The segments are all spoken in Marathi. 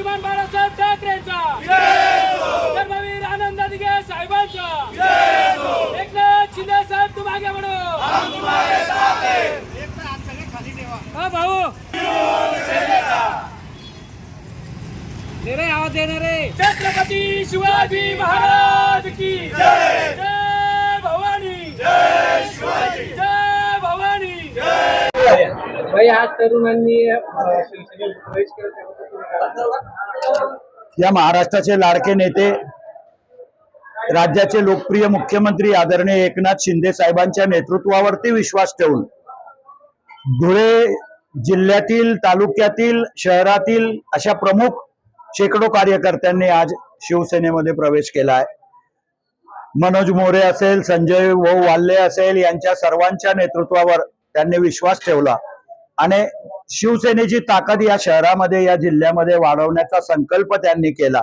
श्रीमान बाळासाहेब ठाकरेंचा. धर्मवीर आनंद दिघे साहेबांचा. एकनाथ शिंदे साहेब तू मागे म्हणू हा भाऊ. रे आवाज देणार. रे छत्रपती शिवाजी महाराज की. जय भवानी. जय शिवाजी जय भवानी. भाई आज तरुणांनी शिवसेनेत प्रवेश करत या महाराष्ट्राचे लाडके नेते राज्याचे लोकप्रिय मुख्यमंत्री आदरणीय एकनाथ शिंदे साहेबांच्या नेतृत्वावरती विश्वास ठेवून धुळे जिल्ह्यातील तालुक्यातील शहरातील अशा प्रमुख शेकडो कार्यकर्त्यांनी आज शिवसेनेमध्ये प्रवेश केला आहे. मनोज मोरे असेल संजय भाऊ वाल्ले असेल यांच्या सर्वांच्या नेतृत्वावर त्यांनी विश्वास ठेवला. आणि शिवसेनेची ताकद या शहरामध्ये या जिल्ह्यामध्ये वाढवण्याचा संकल्प त्यांनी केला.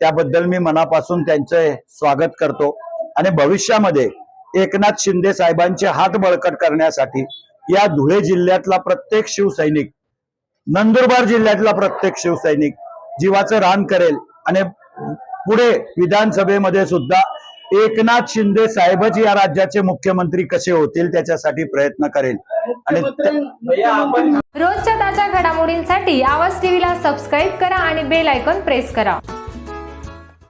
त्याबद्दल मी मनापासून त्यांचे स्वागत करतो. आणि भविष्यामध्ये एकनाथ शिंदे साहेबांचे हात बळकट करण्यासाठी या धुळे जिल्ह्यातला प्रत्येक शिवसैनिक नंदुरबार जिल्ह्यातला प्रत्येक शिवसैनिक जीवाचं रान करेल. आणि पुढे विधानसभेमध्ये सुद्धा एकनाथ शिंदे साहेबच या राज्याचे मुख्यमंत्री कसे होतील त्याच्यासाठी प्रयत्न करेल. आणि रोजच्या ताज्या घडामोडींसाठी आवाज टीव्हीला सबस्क्राईब करा आणि बेल आयकॉन प्रेस करा.